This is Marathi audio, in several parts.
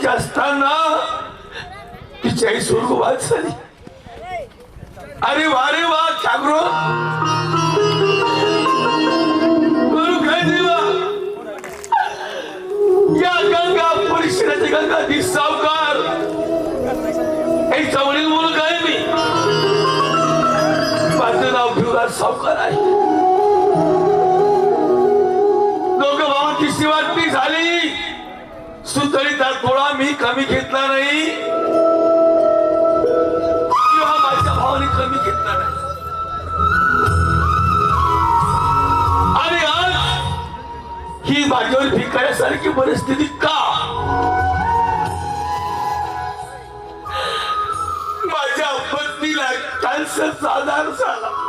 वर्षाची असताना तिची आई स्वर्गवास झाली. अरे वा रे वा ठाकरो या गंगा परिसराची गंगा ती सावकार. एक चवळी मुलगा आहे मी. माझं नाव भिवदार सावकार आहे. दोघं भावांची शिवारती झाली. सुतळीचा थोडा मी कमी घेतला नाही. किंवा माझ्या भावाने कमी घेतला नाही. आणि आज ही माझ्यावर भिकाऱ्यासारखी परिस्थिती का? माझ्या पत्नीला कॅन्सरचा आजार झाला.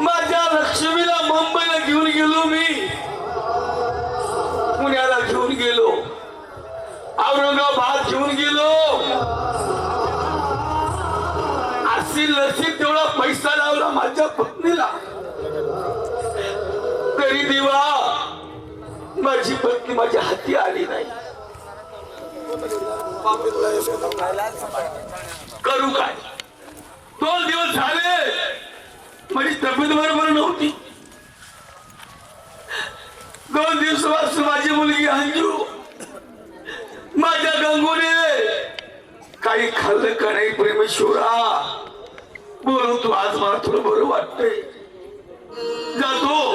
माझ्या लक्ष्मीला मुंबईला घेऊन गेलो मी. पुण्याला घेऊन गेलो. औरंगाबाद घेऊन गेलो. अशी लसी तेवढा पैसा लावला माझ्या पत्नीला. तरी देवा माझी पत्नी माझ्या हाती आली नाही. करू काय? दोन दिवस झाले. माझी तब्येत बरोबर नव्हती. दोन दिवसापासून माझी मुलगी अंजू माझ्या गंगूने काही खाल्लं का नाही प्रेमेश्वरा? बोलू तू आज मला थोडं बरं वाटतंय. जातो.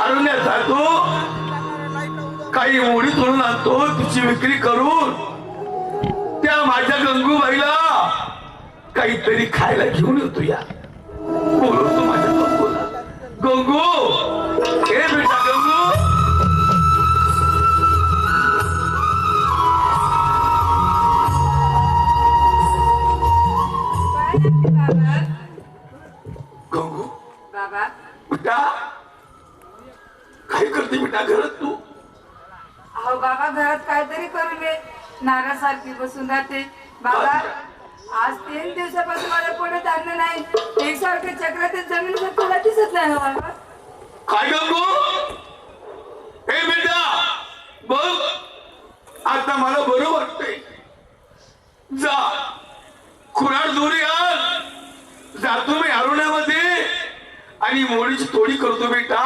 अरण्यात जातो. काही मोडी तोडून आणतो तिची विक्री करून. त्या माझ्या गंगूबाईला काहीतरी खायला घेऊन येतो या. गंगू! हे बेटा गंगू! बाबा गंगू बाबा बेटा काय करते बेटा घरात तू? अहो बाबा घरात काहीतरी करू नये. नारासारखी बसून राहते. मला बरं वाटतंय. जा. खुराड दोरी आण जातो मी अरुण्यामध्ये आणि मोडीची तोडी करतो बेटा.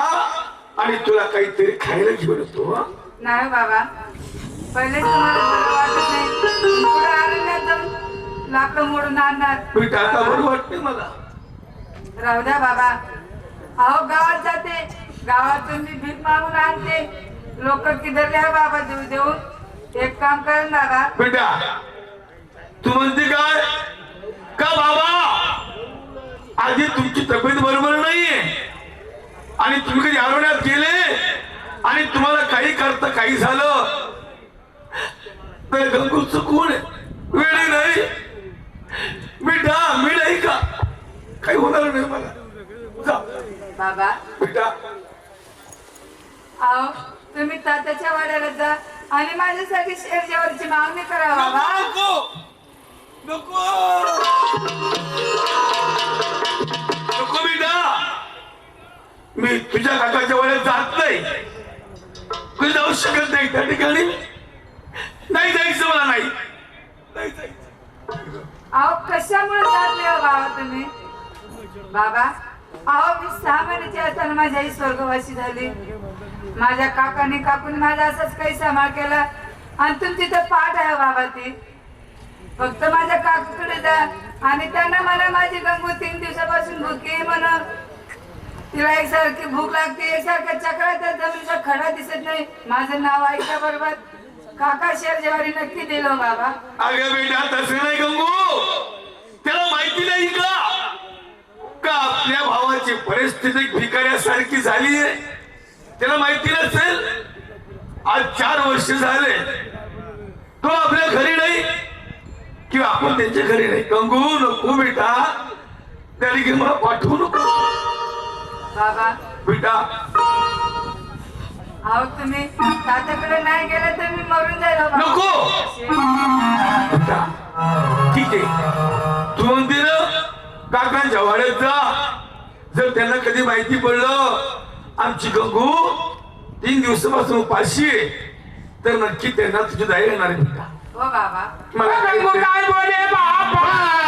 आणि तुला काहीतरी खायला घेऊन येतो हं? नाही हो बाबा. पहिलेच तुम्हाला बरं वाटत नाही. पुढे अरण्यात जाऊन लाकडं मोडून आणणार. बेटा आता बरं वाटतंय मला. राहू द्या बाबा. अहो गावात जाते. गावातून मी भीक मागून आणते. लोक किधरले आहे बाबा देऊ देऊन. एक काम करेन बाबा बेटा तू म्हणते काय? का बाबा? आधी तुमची तब्येत बरोबर नाहीये. आणि तुम्ही कधी आरवण्यात गेले? आणि तुम्हाला काही करता काही झालं? तर गंगू चुकून वेळे नाही. बेटा मी नाही का? काही होणार नाही मला. बाबा. बेटा. तुम्ही तात्याच्या वाड्याला जा. आणि माझ्यासाठी शेरजेवरची मागणी करा बाबा नको. नको. नको बेटा. मी तुझ्या काकाच्या वयात जात नाही. तू जाऊ शकत नाही त्या ठिकाणी. नाही जायचं मला नाही. नाही जायचं. अहो कशामुळे जात नाही हो बाबा तुम्ही? बाबा अहो मी सहा महिन्याची असताना माझी आई स्वर्गवासी झाली. माझ्या काकाने काकून माझा असंच काही सांभाळ केला. आणि तुमची तर पाठ आहे बाबा ती. फक्त माझ्या काकूकडे जा. आणि त्यांना मला माझी गंगू तीन दिवसापासून भूकी म्हणा. तिला एकसारखी भूक लागते एकसारख्या चक्रा तर जमिनीचा खडा दिसत नाही. माझं नाव ऐका बरोबर. काका शेर जेवारी नक्की दिलं हो बाबा. अगं बेटा तसं नाही गंगू. त्याला माहिती नाही का? का आपल्या भावाची परिस्थिती भिकाऱ्यासारखी झाली आहे त्याला माहिती नसेल आज चार वर्ष झाले. तो आपल्या घरी नाही किंवा आपण त्यांच्या घरी नाही. गंगू नको बेटा. त्याने घे मला पाठवू नको. बाबा. बेटा. अहो तुम्ही तात्याकडे नाही गेले तर मी मरून जाईल बाबा. नको. बेटा. ठीक आहे. तू म्हणते ना काकांच्या वाड्यात जा. जर त्यांना कधी माहिती पडलं आमची गंगू तीन दिवसापासून उपाशी आहे. तर नक्की त्यांना तुझी दया येणार आहे. बेटा हो बाबा. मला काय बोले गंगू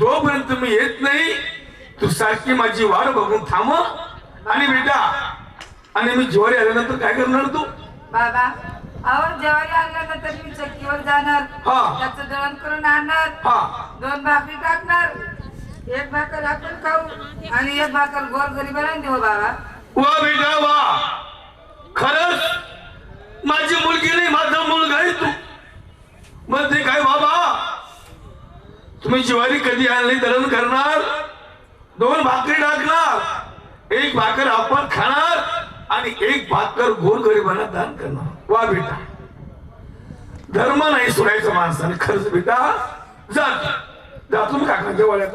जोपर्यंत मी येत नाही तू सारखी माझी वाट बघून थांब आणि बेटा आणि मी जिवारी आल्यानंतर काय करणार तू? बाबा ज्वारी मी चक्कीवर जाणार. हा. त्याचं दळण करून आणणार. हा. दोन भाकरी टाकणार. एक भाकर आपण खाऊ आणि एक भाकर गोर गरीबाला देऊ बाबा. वा बेटा वा. खरंच माझी मुलगी नाही माझा मुलगा आहे तू. मग ते काय बाबा? तुम्ही जिवारी कधी आणली दळण करणार? दोन भाकरी टाकणार एक भाकर आपण खाणार आणि एक भाकर गोरगरिबांना दान करणार. वा बेटा. धर्म नाही सोडायचा माणसाने खरंच बेटा. जा. जा तुम्ही काकांच्या वाड्यात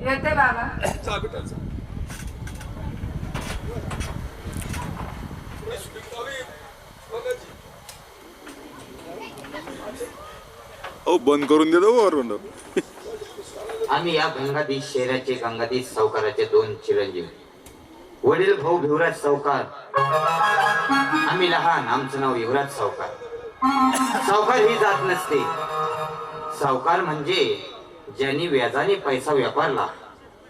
येते बाबा. बेटा बंद करून देतो वरून आम्ही या गंगाधीश शहराचे गंगाधीश सावकाराचे दोन चिरंजीव. वडील भाऊ भिवराज सावकार. आम्ही लहान आमचं नाव युवराज सावकार. सावकार ही जात नसते. सावकार म्हणजे ज्यांनी व्याजाने पैसा व्यापारला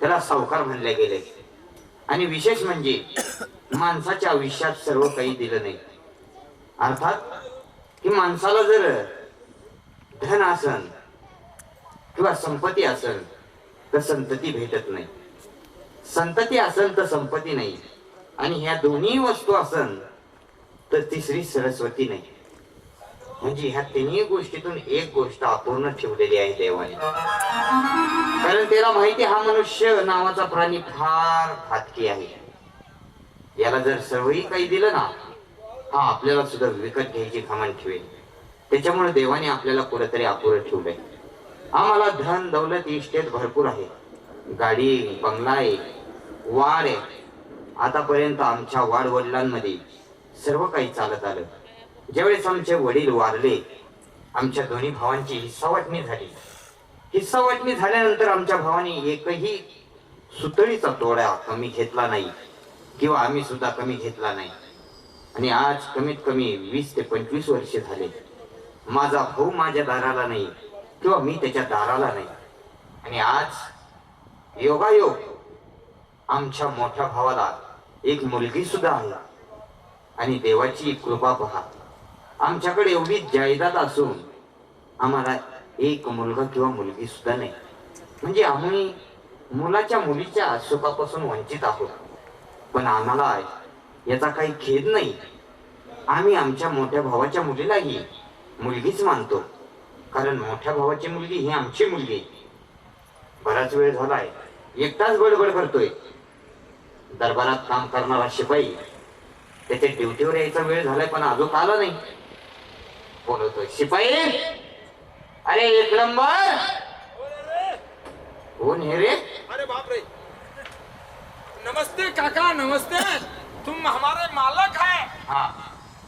त्याला सावकार म्हणले गेले. आणि विशेष म्हणजे माणसाच्या आयुष्यात सर्व काही दिलं नाही. अर्थात की माणसाला जर धन असन किंवा संपत्ती असेल तर संतती भेटत नाही. संतती असेल तर संपत्ती नाही. आणि ह्या दोन्ही वस्तू असन तर तिसरी सरस्वती नाही. म्हणजे ह्या तिन्ही गोष्टीतून एक गोष्ट अपूर्ण ठेवलेली आहे देवाने. कारण त्याला माहिती हा मनुष्य नावाचा प्राणी फार घातकी आहे. याला जर सर्वही काही दिलं ना हा आपल्याला सुद्धा विकत घ्यायची खामान ठेवेल. त्याच्यामुळे देवाने आपल्याला कुठेतरी अपुरं ठेवलंय. आम्हाला धन दौलत इस्टेट भरपूर आहे. गाडी बंगला आहे वाढ आहे. आतापर्यंत आमच्या वाड वडिलांमध्ये सर्व काही चालत आलं. ज्यावेळेस आमचे वडील वारले आमच्या दोन्ही भावांची हिस्सावाटणी झाली. हिस्सावाटणी झाल्यानंतर आमच्या भावाने एकही सुतळीचा तोडा कमी घेतला नाही किंवा आम्ही सुद्धा कमी घेतला नाही. आणि आज कमीत कमी वीस ते पंचवीस वर्षे झाले. माझा भाऊ माझ्या दाराला नाही किंवा मी त्याच्या दाराला नाही. आणि आज योगायोग आमच्या मोठ्या भावाला एक मुलगी सुद्धा आहे. आणि देवाची कृपा पहा. आमच्याकडे एवढी जायदाद असून आम्हाला एक मुलगा किंवा मुलगी सुद्धा नाही. म्हणजे आम्ही मुलाच्या मुलीच्या सुखापासून वंचित आहोत. पण आम्हाला याचा काही खेद नाही. आम्ही आमच्या मोठ्या भावाच्या मुलीलाही मुलगीच मानतो. कारण मोठ्या भावाची मुलगी ही आमची मुलगी बराच वेळ झालाय एकटाच बडबड करतोय. दरबारात काम करणारा शिपाई त्याच्या ड्युटीवर यायचा वेळ झालाय पण अजून आला नाही. बोलवतोय शिपाई? अरे एक नंबर! कोण हे रे? अरे बाप रे नमस्ते काका नमस्ते! तुम हमारे मालक है। हा.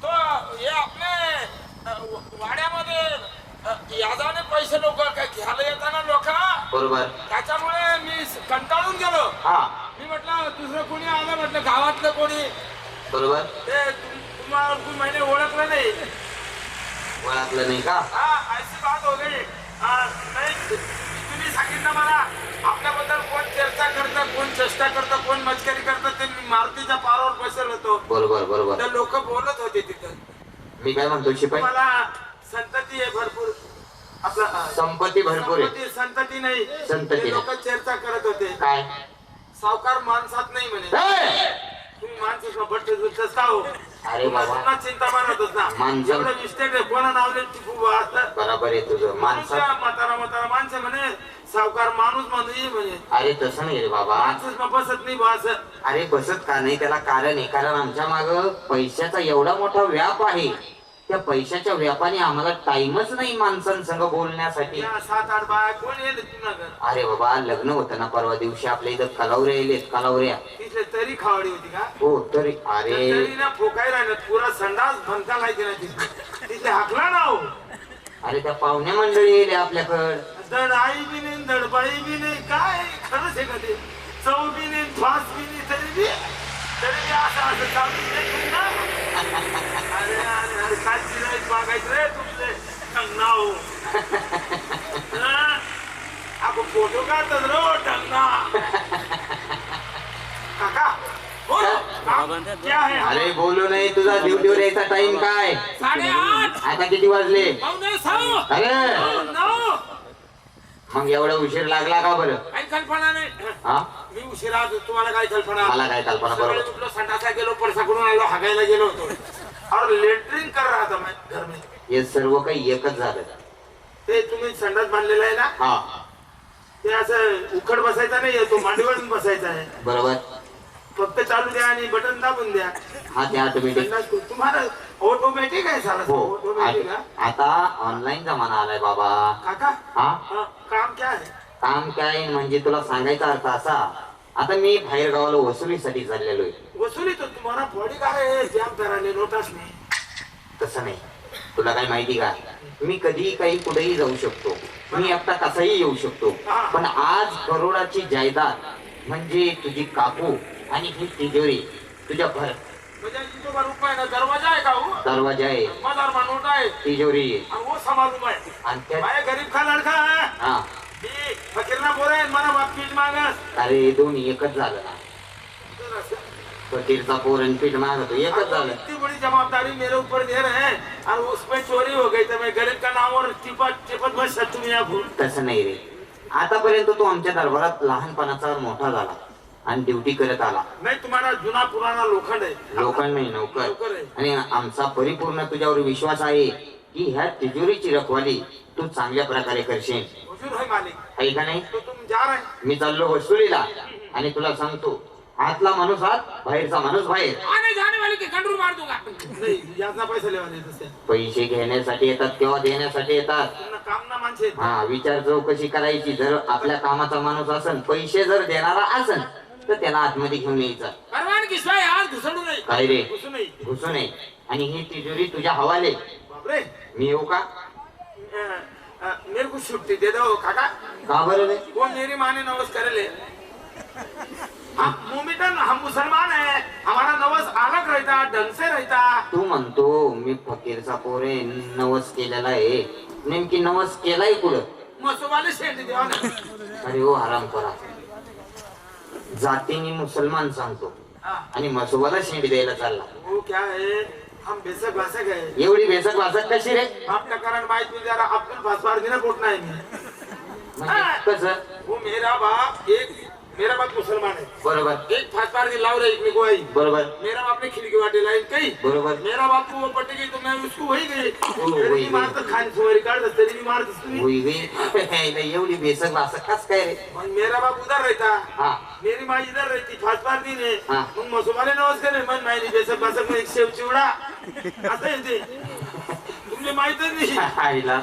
तो ये अपने वाड्यामध्ये अ, याजाने पैसे लोक घ्यायला येताना लोक? बरोबर. त्याच्यामुळे मी कंटाळून गेलो. हा. मी म्हटलं दुसरं कोणी आलं म्हटलं गावातलं कोणी? बरोबर. ते तुम- तुम्हाला कोणी महिने ओळखलं नाही. ओळखलं नाही का? हा ऐसी बात हो गई नाही तुम्ही सांगितलं मला आपल्याबद्दल कोण चर्चा करतं कोण चेष्टा करतं कोण मस्करी करतं ते मी मारुतीच्या पारावर बसेल होतो. बरोबर बरोबर. लोक बोलत होते तिथं. मी काय म्हणतो शिपाई? मला संतती आहे भरपूर. आपला संपत्ती भरपूर आहे. संपत्ती संतती नाही. संतती लोक चर्चा करत होते. काय? सावकार माणसात नाही म्हणे! तुम्ही माणसं का हो. अरे बाबा. पुन्हा चिंता मारतच ना. माणसं- एवढं मिस्टेक आहे. कोणा नावले टिपू बा असं बरोबर आहे तुझं. माणसा माणसं म्हातारा म्हातारा माणसं म्हणे सावकार माणूस म्हणून म्हणे. अरे तसं नाही रे बाबा. माणसंच मग बसत नाही बा असं. अरे बसत का नाही? त्याला कारण आहे. कारण आमच्या माग पैशाचा एवढा मोठा व्याप आहे. त्या पैशाच्या व्यापाने आम्हाला टाइमच नाही माणसांसंग बोलण्यासाठी. या सात आठ बाया कोण येईल अरे बाबा लग्न होतं ना परवा दिवशी. आपल्या इथं कलावऱ्या येलेत कलावऱ्या. तिथले तरी खावडी होती का? हो तरी. अरे. तरी ना फोकाय राहिलं पुरा संडास भंका लायची ना तिथे. तिथे हाकला ना हो. अरे त्या पाहुण्या मंडळी येले आपल्याकडं. धड आई बी नाही धड बाई बी नाही. काय? खरंच आहे का ते चव बी नाही फास बी नाही तरी बी तरी बी असं असं चालू नाही ना अरे अरे अरे काय चिरायत मागायचं रे तुमचे नाव काका बोल. काम क्या है? अरे बोलू नाही तुझा ड्युटीवर यायचा टाइम काय? साडेआठ. आता किती वाजले? पावणे सहा. अरे! नऊ. मग एवढा उशीर लागला का बरं? काही कल्पना नाही. हा? मी उशिरा आलो, तुम्हाला काय कल्पना? मला काय कल्पना सकाळी बरोबर उठलो संडासा गेलो परसाकडून आलो हागायला गेलो होतो. और लेटरिंग कर रहा था मैं घर में. हे सर्व काही एकच झालं. ते तुम्ही संडास बांधलेला आहे ना? हा. ते असं उखड बसायचा नाही तो मांडीवरून बसायचा आहे. बरोबर. फक्त चालू द्या आणि बटन दाबून द्या. हा ते ऑटोमॅटिक तुम्हाला ऑटोमॅटिक आहे सारा हो ऑटोमॅटिक आत- आता ऑनलाईन जमाना आलाय बाबा. काका हा? हा, काम क्या है काम काय म्हणजे तुला सांगायचा अर्थ असा आता मी बाहेर गावाला वसुलीसाठी चाललेलो आहे. वसुली तो तुम्हाला बॉडी काय है जाम करायला नोटास नाही तसं नाही. तुला काय माहिती का? मी कधी काही कुठेही जाऊ शकतो. मी एकटा कसाही येऊ शकतो. पण आज करोडाची जायदाद म्हणजे तुझी काकू आणि ही तिजोरी. तुझ्या भर म्हणजे दरवाजा आहे का हो? दरवाजा आहे. नोट तिजोरी. आणि त्या गरीब का लड़का है? हा. मला बाप पीठ मांगस अरे दोन्ही एकच झालं ना. फकीरचा पोर पीठ मागतो एकच झालं इतनी बड़ी जवाबदारी मेरे ऊपर दे रहे हैं और उसमें चोरी हो गई तो मैं गरीब का नाम और टिपट टिपट बस मिया भूल। तसं नाही रे। आतापर्यंत तो आमच्या दरबारात लहानपणाचा मोठा झाला आणि ड्युटी करत आला. नहीं तुम्हारा जुना पुराना लोखंड है लोकांना नाही नौकर. आहे. आणि आमचा परिपूर्ण तुझ्यावर विश्वास आहे की ह्या तिजोरीची रखवाली तू चांगल्या प्रकारे करशील. आहे का नाही? तो मी चाललो वसुलीला आणि तुला सांगतो आतला माणूस आत बाहेरचा माणूस बाहेर. आने जाने वाले के गंडूर मार दूंगा नहीं यातना पैसे लेवाले तसे पैसे घेण्यासाठी येतात किंवा देण्यासाठी येतात. पुन्हा काम ना माणसे हा विचार चौकशी करायची. जर आपल्या कामाचा माणूस असन पैसे जर देणारा असन तर त्याला आतमध्ये घेऊन यायचा. परवानगी शिवाय आज घुसडू नाही काय रे? घुसू नाही घुसू नये. आणि ही तिजोरी तुझ्या हवाले. बापरे. मी येऊ का? मेरे को छुट्टी दे दो काका. का बरं रे? वो मेरी माँ ने नवस करे ले? हम मोमिटन हम मुसलमान है। हमारा नवस अलग रहता ढंग से रहता। तू म्हणतो मी फकीरचा पोरे नवस केलेला आहे. नेमकी नवस केलाय कुठं? शेंडी ना अरे हो आराम करा जातीने मुसलमान सांगतो. आणि मसोबाला शेंडी द्यायला चालला. वो क्या है? हम बेसक भाषक है. एवढी भेसक भासक कशी रे? आपल्या कारण माहीत मी जरा अब्दुल भासवार नाही मी. म्हणजे कसं? वो मेरा बाप एक मेरा बाप मुसलमान है। बरोबर। एक फात मार के लाव रहा एक को आई। बरोबर। मेरा बाप ने खिड़की वाटे लाइन कही। बरोबर। मेरा बाप को वो पट गई तो मैं उसको वही गई तरी वही मी मारतो खान सुमारी काढत तरी मी मारतोस तुम्ही होई गे एवढी बेसक वासक कस काय रे मग मेरा बाप उधर रहता। हा। मेरी माँ इधर रहती फात मार दी ने. मग मसोबाले नमस्कार. मन माहिती बेसक में एक शेव चिवडा असं आहे ते तुमले माहितच नाही। आईला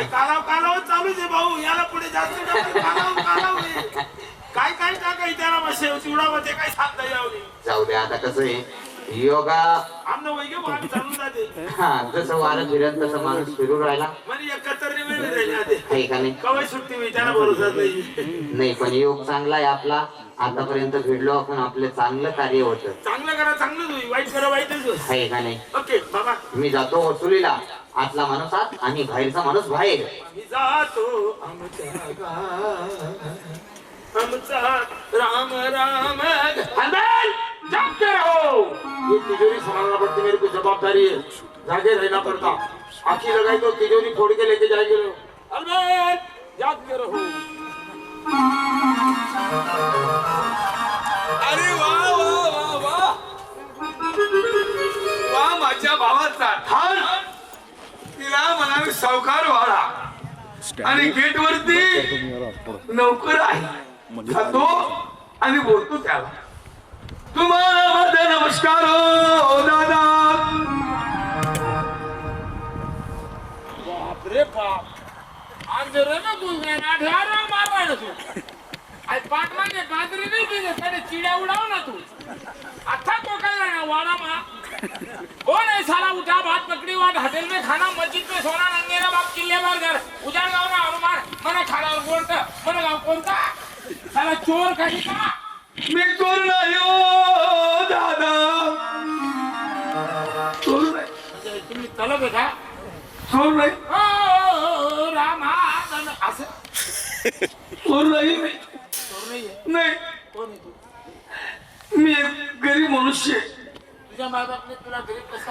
आई कालाव कालाव चालूच आहे भाऊ? याला पुढे जास्त नको. कालाव. काय काय टाकाय त्याला मग शेव चिवडा मध्ये काय सांगता यावं? जाऊ दे आता कसं आहे? योगा आमनं वैगे भाऊ आम्ही चालून जाते. हा जसं वारं फिरत तसं माणूस फिरून राहिला. म्हणजे एक कतरणी वेळ राहिली आते आहे का नाही? कवाय सुट्टी मी त्याला भरोसा नाही. नाही पण योग चांगला आहे आपला. आतापर्यंत फिरलो आपण आपलं चांगलं कार्य होतं. चांगलं करा चांगलंच होईल. वाईट करा वाईटच होईल. आहे का नाही? ओके बाबा. मी जातो वसुलीला. आतला माणूस आत आणि बाहेरचा माणूस बाहेर. जातो. आमचा राम राम. जागते रहो. ये तिजोरी संभालना पड़ती मेरे को जवाबदारी है जागे रहना पड़ता. आखी लगाई तो तिजोरी फोड़ के लेके जाएंगे लोग अलबेट जागते रहो. सावकार वाडा आणि गेट वरती नौकर आहे. खातो आणि बोलतो त्याला. तुम्हाला माझा नमस्कार हो दादा. बापरे बाप. आज मारवाड तू. आज पाटलाने बाजरी नाही दिली चिड्या उडाव ना तू. अच्छा तो काय ना वाड़ा मा कौन है साला उठा भात पकड़ी हुआ होटल में खाना मस्जिद में सोना नंगेरा बाप किल्ले मार घर. उजाड़ गाव ना हनुमान. मना खाना और बोलता मना गाव कोणता साला चोर काही का मी चोर नाही हो दादा। चोर नाही। तुम्ही तलब आहे का? चोर नाही। ओ रामा असं? चोर नाही मी. चोर नाहीये? नाही। कोण आहे तू? मी एक गरीब मनुष्य आहे. جمع بقى نطلع بريد بس